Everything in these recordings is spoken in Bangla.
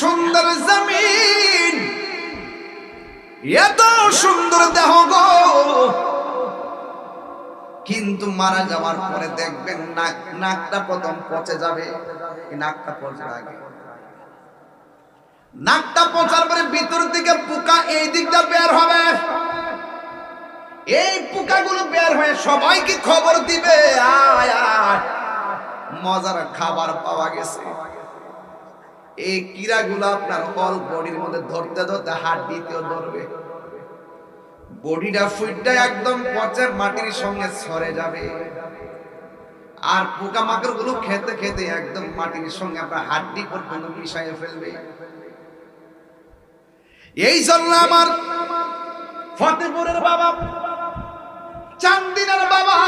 সুন্দর জমিন। এত সুন্দর দেহ গো। কিন্তু মারা যাওয়ার পরে দেখবেন নাক নাকটা প্রথম পচে যাবে। নাকটা পচে আগে নাকটা পচার পরে ভিতর দিকে পোকা এই দিকটা বের হবে। এই পোকাগুলো বের হয়ে সবাইকে খবর দিবে আয় আয়। মজার খাবার পাওয়া গেছে। এই কিরাগুলো আপনার অল বডির মধ্যে ধরতে ধরতে হাত হাড্ডিতেও ধরবে। বডিটা ফুইটটা একদম পচে মাটির সঙ্গে সরে যাবে। আর পোকামাকড়গুলো খেতে খেতে একদম মাটির সঙ্গে আপনার হাড্ডি পর্যন্ত মিশাইয়ে ফেলবে। এই জন্য আমার ফতেপুরের বাবা, চান্দিনার বাবা,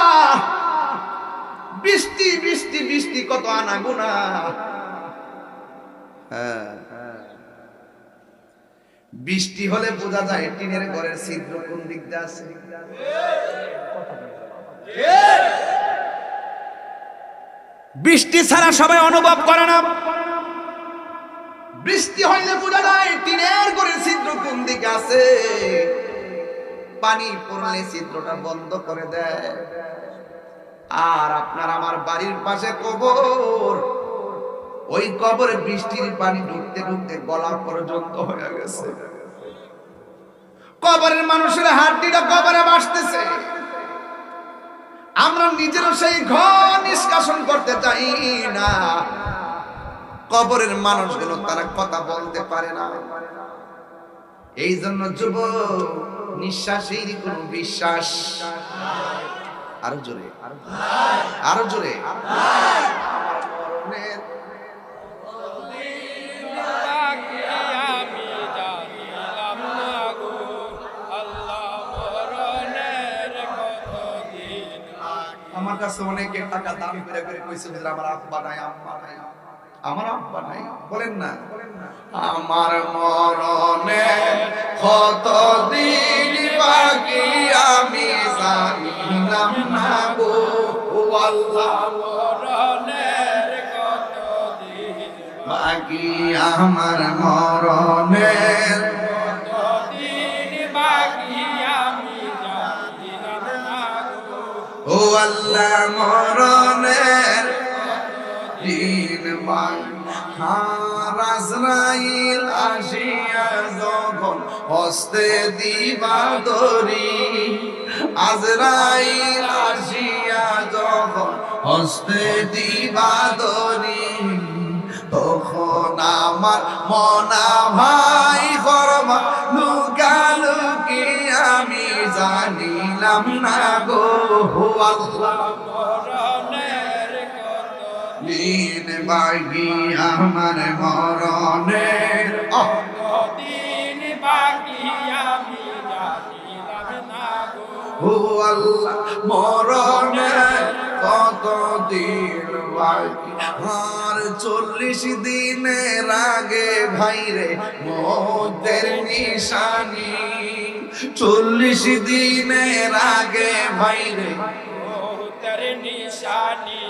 বৃষ্টি বৃষ্টি বৃষ্টি কত আনা গুনা হ্যাঁ। বৃষ্টি হলে বোঝা যায় টিনের ঘরের ছিদ্র কোন দিক আছে। বৃষ্টি ছাড়া সবাই অনুভব করে না। বৃষ্টি হইলে বোঝা যায় টিনের ঘরের ছিদ্র কোন দিকে আছে। পানি পড়লে ছিদ্রটা বন্ধ করে দেয়। আর আপনার আমার বাড়ির পাশে কবর ওই কবরে বৃষ্টির পানি ঢুকতে ঢুকতে গলা পর্যন্ত হয়ে গেছে। কবরের মানুষের হাড্ডিটা কবরে বাসতেছে। আমরা নিজেরও সেই ঘর নিষ্কাশন করতে চাই না। কবরের মানুষগুলো তারা কথা বলতে পারে না। এই জন্য যুব নিঃশ্বাসের কোন বিশ্বাস আরও জোরে আরও জোরে আমি কাছে অনেকে টাকা দান করে করে কইছে যে আমার আব্বা নাই, আম্মা নাই। আমার আব্বা নাই, বলেন না। আমার মরণে কত দিন বাকি আমি জানিলাম না গো। আল্লাহ, মরণের কতদিন বাকি আমার মরণের আল্লাহ মরণের দিন হারাজরাইল আসিয়া যখন হস্তে দিবা দরি আজরাইল আসিয়া যখন হস্তে দিবা দরি তখন আমার মনা ভাই করবা জানিলাম না গো দিন বাগি আমার মরণের! কতদিন বাকি আমি ও আল্লাহ মরণের কত দিন বাকি আর চল্লিশ দিনের আগে ভাইরে মতের নিশানি চল্লিশ দিনের আগে নিশানি।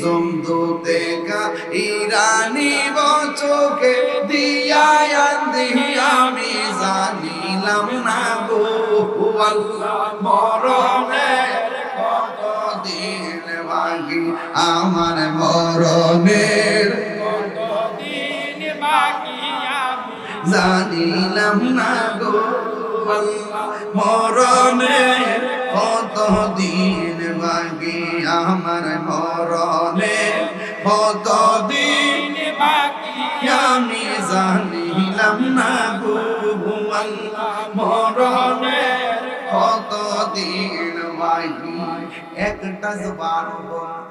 জমদুতে কা ইরানি বচকে দিয়া আন্দি আমি জানিলাম না গো। আল্লাহ মরণের কত দিন বাকি? আমার মরণের কতদিন বাকি আমি জানিলাম না গো। আল্লাহ মরণের কত দিন বাকি? আমার মরণের কত দিন বাকি? আমি জানিলাম না গো আল্লাহ মরণের কত দিন বাকি? একটা জবান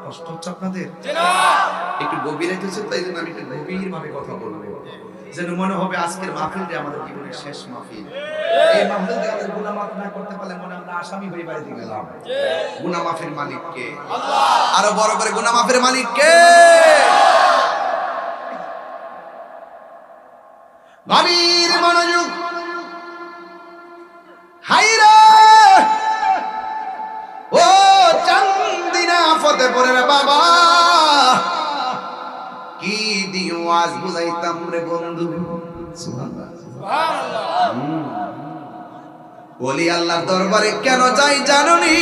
কষ্ট হচ্ছে আপনাদের? একটু গভীর হচ্ছে তাই জন্য আমি একটু গভীর ভাবে কথা বলব। যেন মনে হবে আজকের মাহফিলটা আমাদের জীবনের শেষ মাহফিল। এই মাহফিল থেকে আমাদের গুনাহ মাফ না করতে পারলে মনে আমরা আসামি হয়ে বাড়িতে গেলাম। গুনাহ মাফের মালিক কে? আরও বড় করে গুনাহ মাফের মালিক কে? গভীর মনোযোগ। হাইরা ও চান্দিনা ফতেপুরের বাবা। ওয়াজ বুঝাইতাম রে বন্ধু। ওলি আল্লাহর দরবারে কেন যাই জানুনি?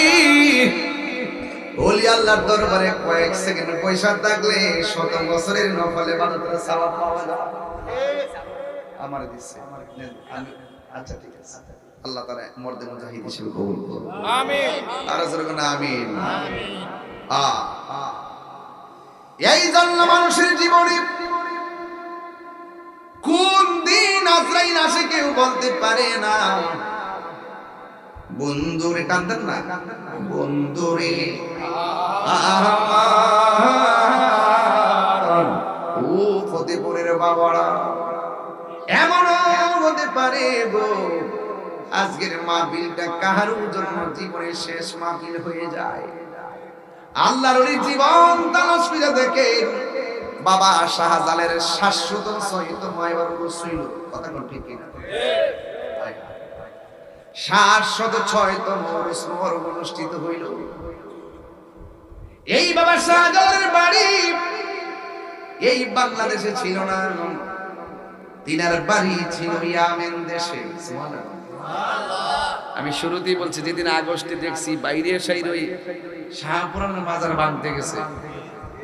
ওলি আল্লাহর দরবারে কয়েক সেকেন্ড পয়সা থাকলে শত বছরের নফলে সওয়াব পাওয়া যায়। আমার আমি আচ্ছা ঠিক আছে। আল্লাহ তাআলা মর্দে মুজাহিদ হিসেবে কবুল করুন আমিন। আর কোন আমিন। আ। এই জন্য মানুষের জীবনে আজরাইল আসে কেউ বলতে পারে না। বন্ধুরে কান্দেন না। বন্ধুরে ও ফতেপুরের বাবারা, এমনও হতে পারে গো। আজকের মাহফিলটা কাহারও জন্য জীবনের শেষ মাহফিল হয়ে যায়? আল্লাহর জীবন তানস্পিরা দেখে বাবা শাহজালের শাশ্বত সহিত মায়বার রসইল কথা কোন ঠিক কিনা? শাশ্বত ছয়তম রসমর অনুষ্ঠিত হইল। এই বাবা শাহজালালের বাড়ি এই বাংলাদেশে ছিল না। তিনার বাড়ি ছিল ইয়ামেন দেশে। আমি শুরুতেই বলছি, যেদিন আগস্টে দেখছি বাইরের সাইড ওই শাহপুরানের বাজার ভাঙতে গেছে।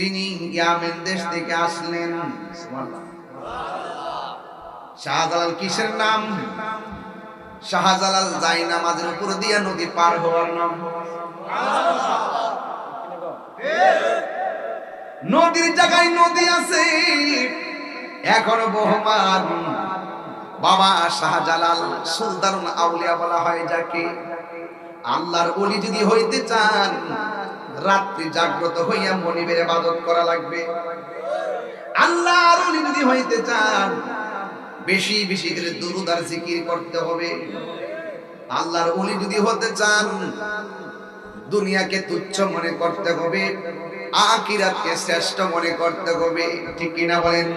তিনি ইয়ামেন দেশ থেকে আসলেন। শাহজালাল কিসের নাম? শাহজালাল যাই নামাজের উপর দিয়া নদী পার হওয়ার নাম। নদীর জায়গায় নদী আছে, এখনও বহমান। বাবা শাহজালাল সুলতান আউলিয়া বলা হয় যাকে। আল্লাহর ওলি যদি হইতে চান রাত্রি জাগ্রত হইয়া মনিবের ইবাদত করা লাগবে। আল্লাহ ওলি যদি হইতে চান বেশি বেশি করে দুরুদ আর জিকির করতে হবে। আল্লাহর ওলি যদি হতে চান দুনিয়াকে তুচ্ছ মনে করতে হবে আখিরাতকে শ্রেষ্ঠ মনে করতে হবে। ঠিক কিনা বলেন?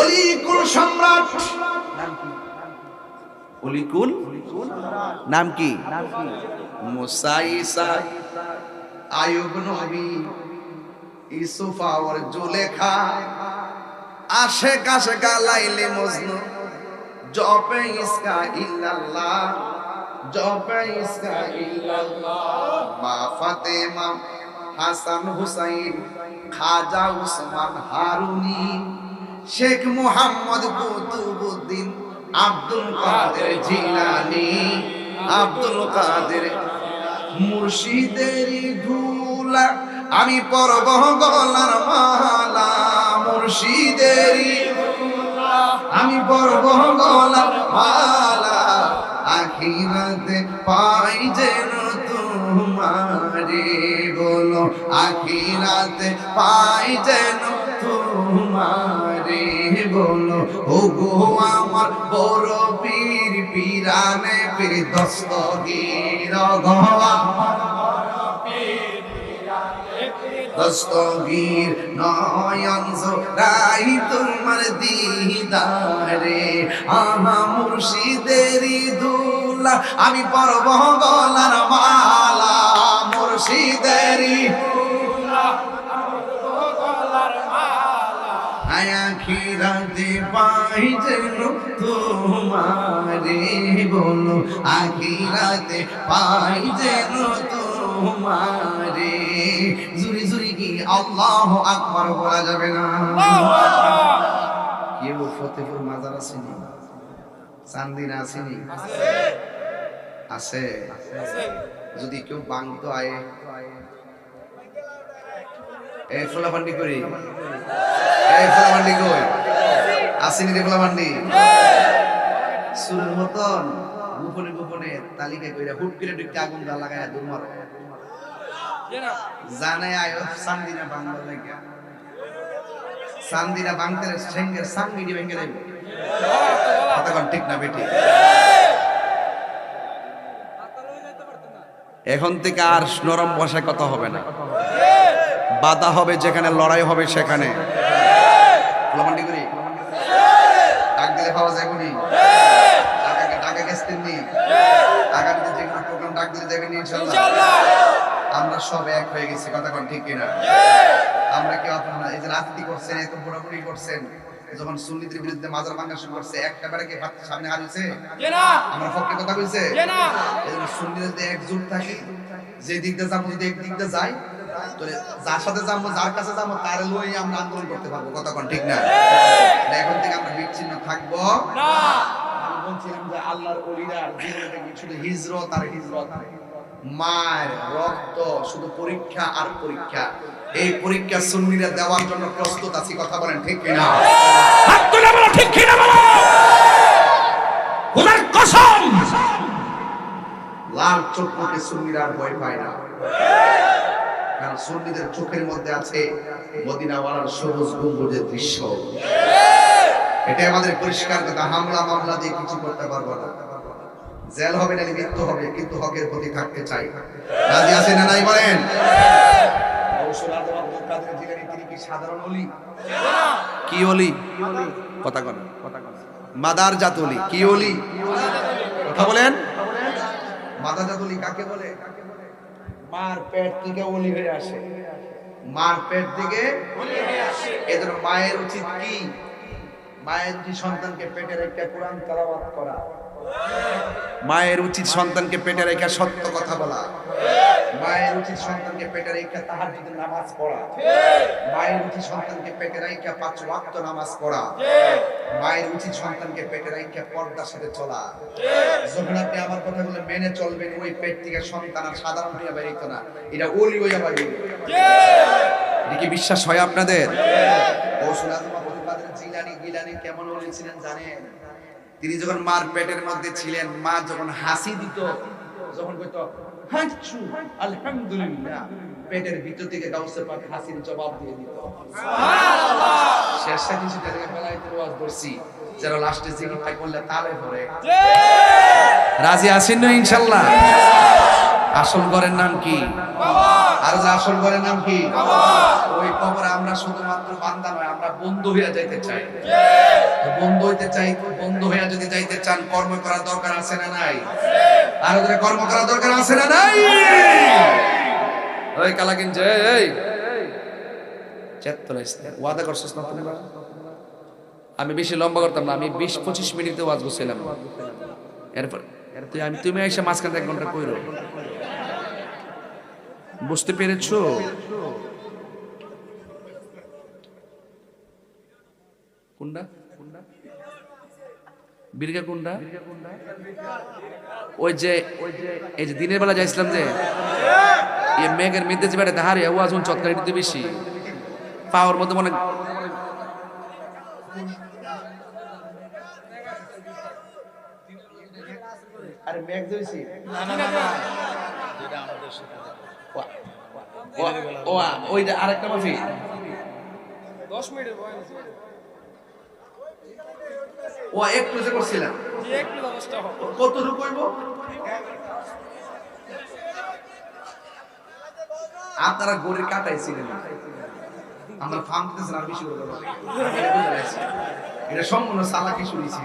অলিকুল সম্রাট অলিকুল নাম কি? মুসা ঈসা হাসান হুসাইন খাজা উসমান হারুনি শেখ মুহাম্মদ কুতুবুদ্দিন আব্দুল কাদের জিলানি আব্দুল কাদের মুর্শিদের ধুলা, আমি পরব গলার মালা। মুর্শিদের আমি পরব গলার মালা। আখিরাতে পাই যেন তোমারে বলো, আখিরাতে পাই যেন তোমারে বলো ও গো আমার বড় পীর পীরানে পীর দস্তগীর গো দস্তগীর নয়ন রাই তোমার দিদারে। আহা মুর্শিদেরি দুলা, আমি পরব গলার মালা মুর্শিদেরি খিরাতে পাই যেন তোমারে বলো আখিরাতে পাই যেন তোমারে। জুরি জুরি কি আল্লাহ আকবার বলা যাবে না? কেউ ফতেপুর মাজার আসেনি? চান্দিনা আসেনি? আছে। যদি কেউ বাংতো আয়ে এ ফুলাফান্ডি করি। এই কই? আসেনি রে মতন গোপনে গোপনে তালিকা কইরা হুট করে আগুন দা লাগায় জানে আয়ো চান্দিনা বাংলা লাগিয়া সান্দিরা বাংতে কতক্ষণ ঠিক না বেটি এখন থেকে আর নরম বসায় কথা হবে না। বাধা হবে যেখানে লড়াই হবে সেখানে। ডাক দিলে পাওয়া যায় কোনি টাকা টাকা গেছেন নি আগামীতে যে কোনো প্রোগ্রাম ডাক দিলে যাবেন ইনশাআল্লাহ ইনশাআল্লাহ আমরা সব এক হয়ে গেছি কথা কোন ঠিক কিনা? আমরা কি আপনারা এই যে রাজনীতি করছেন এত ঘোরাঘুরি করছেন যখন সুন্নিদের বিরুদ্ধে মাজার ভাঙা শুরু করছে একটা বারে কি সামনে হারিয়েছে? না? আমরা পক্ষে কথা কইছে? না? এই জন্য সুন্নিদের যদি একজোট থাকে। যে দিক দিয়ে যাব যদি এক দিক দিয়ে যাই তাহলে যার সাথে যাব যার কাছে যাব তার লই আমরা আন্দোলন করতে পারব। কোন ঠিক না? এখন থেকে আমরা বিচ্ছিন্ন থাকব। না। আমি বলছিলাম যে আল্লাহর অলিরা জীবনে শুধু হিজরত আর হিজরত মায়ের রক্ত শুধু পরীক্ষা আর পরীক্ষা। এই পরীক্ষা সুন্নিরা দেওয়ার জন্য প্রস্তুত আছি কথা বলেন ঠিক কিনা? হাত তুলে বলো ঠিক কি না বলো? খোদার কসম। লাল চোখ সুন্নিরা ভয় পায় না। কারণ সুন্নিদের চোখের মধ্যে আছে মদিনাওয়ালার সবুজ গম্বুজের দৃশ্য। এটাই আমাদের পরিষ্কার কথা হামলা মামলা দিয়ে কিছু করতে পারব না। জেল হবে না মৃত্যু হবে কিন্তু হকের প্রতি থাকতে চাই। রাজি আছেন না নাই বলেন? কি সাধারণ অলি? কথা কন মাদার জাত অলি কি অলি? কথা বলেন। মাদার কাকে বলে? মার পেট থেকে অলি হয়ে আসে। মার পেট থেকে এদের মায়ের উচিত কি? মায়ের যে সন্তানকে পেটে রেখে কোরআন তেলাওয়াত করা? মায়ের উচিত সন্তানকে পেটে রেখে সত্য কথা বলা। মায়ের উচিত সন্তানকে পেটে রেখে তাহার যদি নামাজ পড়া। মায়ের উচিত সন্তানকে পেটে রেখে পাঁচ ওয়াক্ত নামাজ পড়া। মায়ের উচিত সন্তানকে পেটে রেখে পর্দার সাথে চলা। যখন আপনি আমার কথাগুলো মেনে চলবেন ওই পেট থেকে সন্তান আর সাধারণ হইয়া বেরিত না। এটা ওলি হইয়া বাড়ি এটা কি বিশ্বাস হয় আপনাদের? জিলানী গিলানী কেমন ওলি ছিলেন জানেন? তিনি যখন মার পেটের মধ্যে ছিলেন মা যখন হাসি দিত যখন কইতো হাঁচু আলহামদুলিল্লাহ পেটের ভিতর থেকে গাউসে পাক হাসির জবাব দিয়ে দিত। শেষে কিছু থেকে বেলায় ওয়াজ করছি যারা লাস্টে জিকিরটা করলে তালে ধরে। রাজি আছেন না ইনশাল্লাহ? আসল ঘরের নাম কি? আর যে আসল ঘরের নাম কি? ওই কবরে আমরা শুধুমাত্র বান্দা নয় আমরা বন্ধু হইয়া যাইতে চাই। তো বন্ধু হইতে চাই বন্ধু হইয়া যদি যাইতে চান কর্ম করার দরকার আছে না নাই? আর ওদের কর্ম করার দরকার আছে না নাই? ওই কালা কিনছে এই ওয়াদা করছিস না তোমরা আমি বেশি লম্বা করতাম না আমি বিশ পঁচিশ মিনিটে ওয়াজ করছিলাম এরপর তুই আমি তুমি এসে মাঝখানে এক ঘণ্টা কইরো। বুঝতে পেরেছ? কোনটা? বীরগা কোনটা? ওই যে এই যে দিনের বেলা যাইছিলাম যে এই মেঘের মধ্যে যে বেড়াতে হারে আওয়াজ উন চটকারি দিতে বেশি। পাওয়ার মধ্যে মনে আরে মেঘ যাইছি আপনারা গড়ির কাটাইছিলেন আমরা ফার্ম দিতেছেন আর বেশি। এটা সম্পূর্ণ সালাকি শুনেছি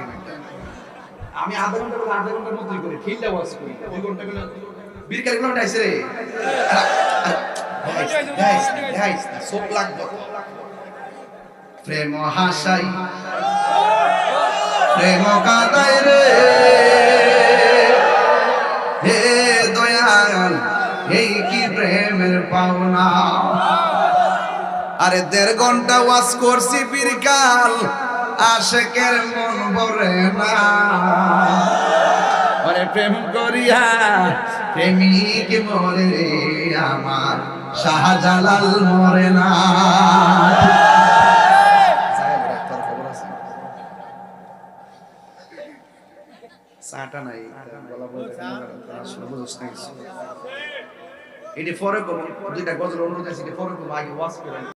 আমি আধা ঘণ্টা আধা ঘণ্টার মধ্যেই করি ফিল্ডে ওয়াজ করি দুই ঘণ্টা বীর কারিগুলো উঠাইছে রে। চোখ লাগবে। প্রেম হাসাই, প্রেম কাদাই রে। হে দয়াল, এই কি প্রেমের পাওনা? আরে দেড় ঘণ্টা ওয়াজ করছি বিরকাল আশেকের মন ভরে না। প্রেম করিয়া, প্রেমিক মরে আমার, শাহজালাল মরে না। এটি পরে করব দুইটা গজল অনুরোধ আছে, এটি পরে করব আগে ওয়াজ করে